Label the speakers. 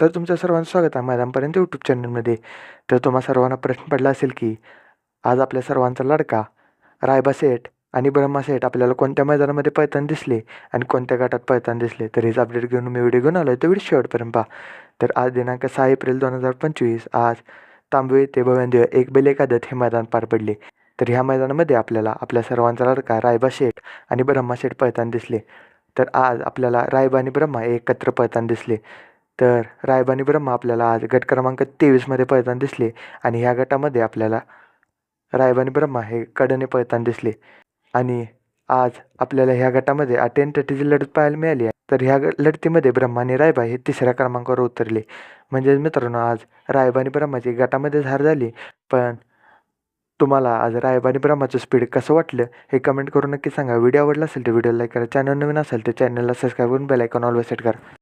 Speaker 1: तर तुमचं सर्वांचं स्वागत आहे मैदानपर्यंत यूट्यूब चॅनलमध्ये तर तुम्हा सर्वांना प्रश्न पडला असेल की आज आपल्या सर्वांचा लडका रायबा सेठ आणि ब्रह्मा सेठ आपल्याला कोणत्या मैदानामध्ये पळताना दिसले आणि कोणत्या गटात पळताना दिसले? तर हेच अपडेट घेऊन मी व्हिडिओ घेऊन आलो आहे तो व्हिडिओ शेवटपर्यंत पहा. तर आज दिनांक सहा एप्रिल दोन हजार पंचवीस आज तांबवे ते भवनदेव एक बेल एक आदत हे मैदान पार पडले. तर ह्या मैदानामध्ये आपल्याला आपल्या सर्वांचा लडका रायबा शेठ आणि ब्रह्मा शेठ पळताना दिसले. तर आज आपल्याला रायबा आणि ब्रह्मा एकत्र पळताना दिसले. तर रायबानी ब्रह्मा आपल्याला आज गट क्रमांक तेवीसमध्ये पळताना दिसले आणि ह्या गटामध्ये आपल्याला रायबानी ब्रह्मा हे कडने पळताना दिसले. आणि आज आपल्याला ह्या गटामध्ये अटेन लढत पाहायला मिळाली आहे. तर ह्या ग- लढतीमध्ये ब्रह्मा आणि रायबा हे तिसऱ्या क्रमांकावर उतरले. म्हणजेच मित्रांनो आज रायबा आणि ब्रह्माची गटामध्ये झार झाली. पण तुम्हाला आज रायबा आणि ब्रह्माचं स्पीड कसं वाटलं हे कमेंट करून नक्की सांगा. व्हिडिओ आवडला असेल तर व्हिडिओ लाईक करा. चॅनल नवीन असेल तर चॅनलला सबस्क्राईब करून बेल आयकॉन ऑलवेज सेट करा.